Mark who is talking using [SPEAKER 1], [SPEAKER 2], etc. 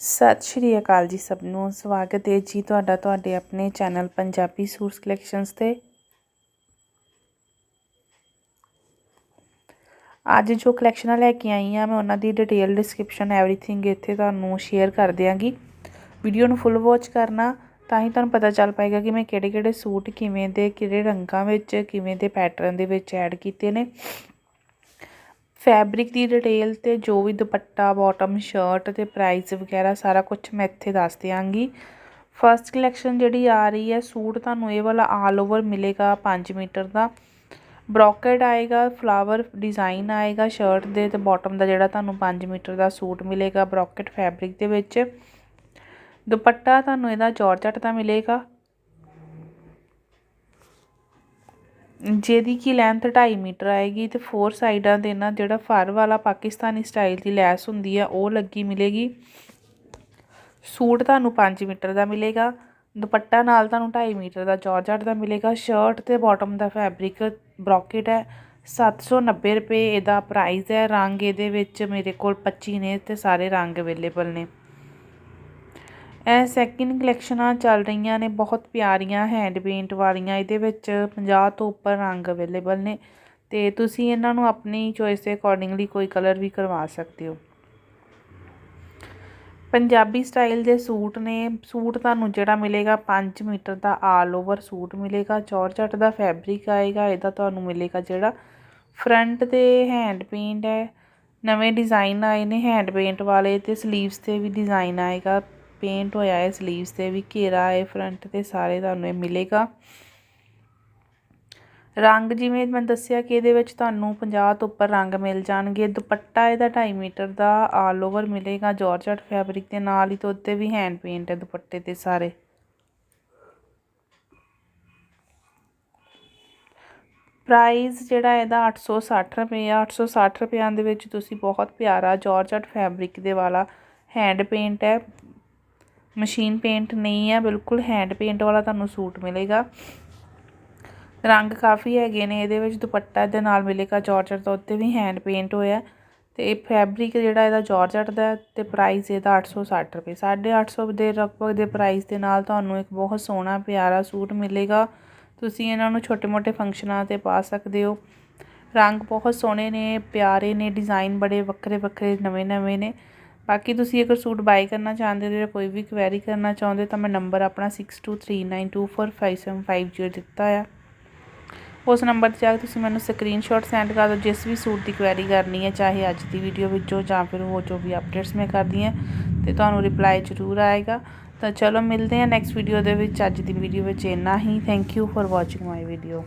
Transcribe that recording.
[SPEAKER 1] ਸਤਿ ਸ਼੍ਰੀ ਅਕਾਲ ਜੀ ਸਭ ਨੂੰ। ਸਵਾਗਤ ਹੈ ਜੀ ਤੁਹਾਡਾ ਤੁਹਾਡੇ ਆਪਣੇ ਚੈਨਲ ਪੰਜਾਬੀ ਸੂਟਸ ਕਲੈਕਸ਼ਨਸ ਤੇ। ਅੱਜ ਜੋ ਕਲੈਕਸ਼ਨਾਂ ਲੈ ਕੇ ਆਈ ਆ ਮੈਂ ਉਹਨਾਂ ਦੀ ਡਿਟੇਲ ਡਿਸਕ੍ਰਿਪਸ਼ਨ ਐਵਰੀਥਿੰਗ ਇੱਥੇ ਤੁਹਾਨੂੰ ਸ਼ੇਅਰ ਕਰ ਦਿਆਂਗੀ। ਵੀਡੀਓ ਨੂੰ ਫੁੱਲ ਵਾਚ ਕਰਨਾ, ਤਾਂ ਹੀ ਤੁਹਾਨੂੰ ਪਤਾ ਚੱਲ ਪਾਏਗਾ ਕਿ ਮੈਂ ਕਿਹੜੇ ਕਿਹੜੇ ਸੂਟ ਕਿਵੇਂ ਦੇ, ਕਿਹੜੇ ਰੰਗਾਂ ਵਿੱਚ, ਕਿਵੇਂ ਦੇ ਪੈਟਰਨ ਦੇ ਵਿੱਚ ਐਡ ਕੀਤੇ ਨੇ। ਫੈਬਰਿਕ ਦੀ ਡਿਟੇਲ ਤੇ ਜੋ ਵੀ ਦੁਪੱਟਾ ਬਾਟਮ ਸ਼ਰਟ ਤੇ ਪ੍ਰਾਈਸ ਵਗੈਰਾ ਸਾਰਾ ਕੁਝ ਮੈਂ ਇੱਥੇ ਦੱਸ ਦਿਆਂਗੀ। ਫਰਸਟ ਕਲੈਕਸ਼ਨ ਜਿਹੜੀ ਆ ਰਹੀ ਹੈ, ਸੂਟ ਤੁਹਾਨੂੰ ਇਹ ਵਾਲਾ ਆਲ ਓਵਰ ਮਿਲੇਗਾ 5 ਮੀਟਰ ਦਾ। ਬ੍ਰੋਕਟ ਆਏਗਾ ਫਲਾਵਰ ਡਿਜ਼ਾਈਨ ਆਏਗਾ ਸ਼ਰਟ ਦੇ ਤੇ ਬਾਟਮ ਦਾ ਜਿਹੜਾ ਤੁਹਾਨੂੰ 5 ਮੀਟਰ ਦਾ ਸੂਟ ਮਿਲੇਗਾ ਬ੍ਰੋਕਟ ਫੈਬਰਿਕ ਦੇ ਵਿੱਚ। ਦੁਪੱਟਾ ਤੁਹਾਨੂੰ ਇਹਦਾ ਜਾਰਜਟ ਦਾ ਮਿਲੇਗਾ। ਜਿਹਦੀ ਕਿ ਲੈਂਥ 2.5 ਮੀਟਰ ਆਏਗੀ ਤੇ ਫੋਰ ਸਾਈਡਾਂ ਦੇ ਨਾਲ ਜਿਹੜਾ ਫਰ ਵਾਲਾ ਪਾਕਿਸਤਾਨੀ ਸਟਾਈਲ ਦੀ ਲੈਸ ਹੁੰਦੀ ਆ, ਉਹ ਲੱਗੀ ਮਿਲੇਗੀ। ਸੂਟ ਤੁਹਾਨੂੰ 5 ਮੀਟਰ ਦਾ ਮਿਲੇਗਾ, ਦੁਪੱਟਾ ਨਾਲ ਤੁਹਾਨੂੰ 2.5 ਮੀਟਰ ਦਾ ਜਾਰਜਟ ਦਾ ਮਿਲੇਗਾ ਸ਼ਰਟ ਤੇ ਬਾਟਮ ਦਾ ਫੈਬਰਿਕ ਬ੍ਰੋਕਟ ਹੈ 790 ਰੁਪਏ ਇਹਦਾ ਪ੍ਰਾਈਸ ਹੈ, ਰੰਗ ਇਹਦੇ ਵਿੱਚ ਮੇਰੇ ਕੋਲ 25 ਨੇ ਤੇ ਸਾਰੇ ਰੰਗ ਅਵੇਲੇਬਲ ਨੇ। ਇਹ ਸੈਕਿੰਡ ਕਲੈਕਸ਼ਨਾਂ ਚੱਲ ਰਹੀਆਂ ਨੇ, ਬਹੁਤ ਪਿਆਰੀਆਂ ਹੈਂਡ ਪੇਂਟ ਵਾਲੀਆਂ, ਇਹਦੇ ਵਿੱਚ 50 ਤੋਂ ਉੱਪਰ ਰੰਗ ਅਵੇਲੇਬਲ ਨੇ ਤੇ ਤੁਸੀਂ ਇਹਨਾਂ ਨੂੰ ਆਪਣੀ ਚੋਇਸ ਦੇ ਅਕੋਰਡਿੰਗਲੀ ਕੋਈ ਕਲਰ ਵੀ ਕਰਵਾ ਸਕਦੇ ਹੋ। ਪੰਜਾਬੀ ਸਟਾਈਲ ਦੇ ਸੂਟ ਨੇ, ਸੂਟ ਤੁਹਾਨੂੰ ਜਿਹੜਾ ਮਿਲੇਗਾ 5 ਮੀਟਰ ਦਾ ਆਲ ਓਵਰ ਸੂਟ ਮਿਲੇਗਾ ਚੌਰਚਟ ਦਾ ਫੈਬਰਿਕ ਆਏਗਾ, ਇਹਦਾ ਤੁਹਾਨੂੰ ਮਿਲੇਗਾ ਜਿਹੜਾ ਫਰੰਟ ਤੇ ਹੈਂਡ ਪੇਂਟ ਹੈ, ਨਵੇਂ ਡਿਜ਼ਾਈਨ ਆਏ ਨੇ ਹੈਂਡ ਪੇਂਟ ਵਾਲੇ ਤੇ ਸਲੀਵਸ ਤੇ ਵੀ ਡਿਜ਼ਾਈਨ ਆਏਗਾ। ਪੇਂਟ ਹੋਇਆ ਹੈ ਸਲੀਵਸ ਤੇ ਵੀ, ਘੇਰਾ ਹੈ ਫਰੰਟ ਤੇ ਸਾਰੇ ਤੁਹਾਨੂੰ ਇਹ ਮਿਲੇਗਾ। ਰੰਗ ਜਿਵੇਂ ਮੈਂ ਦੱਸਿਆ ਕਿ ਇਹਦੇ ਵਿੱਚ ਤੁਹਾਨੂੰ 50 ਤੋਂ ਉੱਪਰ ਰੰਗ ਮਿਲ ਜਾਣਗੇ। ਦੁਪੱਟਾ ਇਹਦਾ 2.5 ਮੀਟਰ ਦਾ ਆਲ ਓਵਰ ਮਿਲੇਗਾ ਜਾਰਜਟ ਫੈਬਰਿਕ ਦੇ ਨਾਲ ਹੀ ਤੇ ਉੱਤੇ ਵੀ ਹੈਂਡ ਪੇਂਟ ਹੈ ਦੁਪੱਟੇ ਤੇ ਸਾਰੇ। ਪ੍ਰਾਈਸ ਜਿਹੜਾ ਇਹਦਾ 860 ਰੁਪਏ ਆ 860 ਰੁਪਿਆਂ ਦੇ ਵਿੱਚ ਤੁਸੀਂ ਬਹੁਤ ਪਿਆਰਾ ਜਾਰਜਟ ਫੈਬਰਿਕ ਦੇ ਵਾਲਾ ਹੈਂਡ ਪੇਂਟ ਹੈ। ਮਸ਼ੀਨ ਪੇਂਟ ਨਹੀਂ ਹੈ ਬਿਲਕੁਲ ਹੈਂਡ ਪੇਂਟ ਵਾਲਾ ਤੁਹਾਨੂੰ ਸੂਟ ਮਿਲੇਗਾ। ਰੰਗ ਕਾਫੀ ਹੈਗੇ ਨੇ, ਇਹਦੇ ਵਿੱਚ ਦੁਪੱਟਾ ਦੇ ਨਾਲ ਮਿਲੇਗਾ, ਜਾਰਜਟ ਦਾ ਉੱਤੇ ਵੀ ਹੈਂਡ ਪੇਂਟ ਹੋਇਆ। ਤੇ ਇਹ ਫੈਬਰਿਕ ਜਿਹੜਾ ਇਹਦਾ ਜਾਰਜਟ ਦਾ ਤੇ ਪ੍ਰਾਈਸ ਇਹਦਾ 860 ਰੁਪਏ 850 ਦੇ ਲਗਭਗ ਦੇ ਪ੍ਰਾਈਸ ਦੇ ਨਾਲ ਤੁਹਾਨੂੰ ਇੱਕ ਬਹੁਤ ਸੋਹਣਾ, ਪਿਆਰਾ ਸੂਟ ਮਿਲੇਗਾ। ਤੁਸੀਂ ਇਹਨਾਂ ਨੂੰ ਛੋਟੇ-ਮੋਟੇ ਫੰਕਸ਼ਨਾਂ ਤੇ ਪਾ ਸਕਦੇ ਹੋ। ਰੰਗ ਬਹੁਤ ਸੋਹਣੇ ਨੇ, ਪਿਆਰੇ ਨੇ ਡਿਜ਼ਾਈਨ ਬੜੇ ਵੱਖਰੇ-ਵੱਖਰੇ ਨਵੇਂ-ਨਵੇਂ ਨੇ। ਬਾਕੀ ਤੁਸੀਂ ਅਗਰ ਸੂਟ ਬਾਈ ਕਰਨਾ ਚਾਹੁੰਦੇ ਹੋ ਜਾਂ ਕੋਈ ਵੀ ਕੁਐਰੀ ਕਰਨਾ ਚਾਹੁੰਦੇ ਤਾਂ ਮੈਂ ਨੰਬਰ ਆਪਣਾ 6239245750 ਦਿੱਤਾ ਆ। ਉਸ ਨੰਬਰ ਤੇ ਜਾ ਕੇ ਤੁਸੀਂ ਮੈਨੂੰ ਸਕਰੀਨਸ਼ਾਟ ਸੈਂਡ ਕਰ ਦਿਓ, ਜਿਸ ਵੀ ਸੂਟ ਦੀ ਕੁਐਰੀ ਕਰਨੀ ਹੈ, ਚਾਹੇ ਅੱਜ ਦੀ ਵੀਡੀਓ ਵਿੱਚੋਂ ਜਾਂ ਫਿਰ ਉਹ ਜੋ ਵੀ ਅਪਡੇਟਸ ਮੈਂ ਕਰਦੀ ਹਾਂ, ਤੇ ਤੁਹਾਨੂੰ ਰਿਪਲਾਈ ਜ਼ਰੂਰ ਆਏਗਾ। ਤਾਂ ਚਲੋ ਮਿਲਦੇ ਹਾਂ ਨੈਕਸਟ ਵੀਡੀਓ ਦੇ ਵਿੱਚ, ਅੱਜ ਦੀ ਵੀਡੀਓ ਵਿੱਚ ਇੰਨਾ ਹੀ। Thank you for watching my video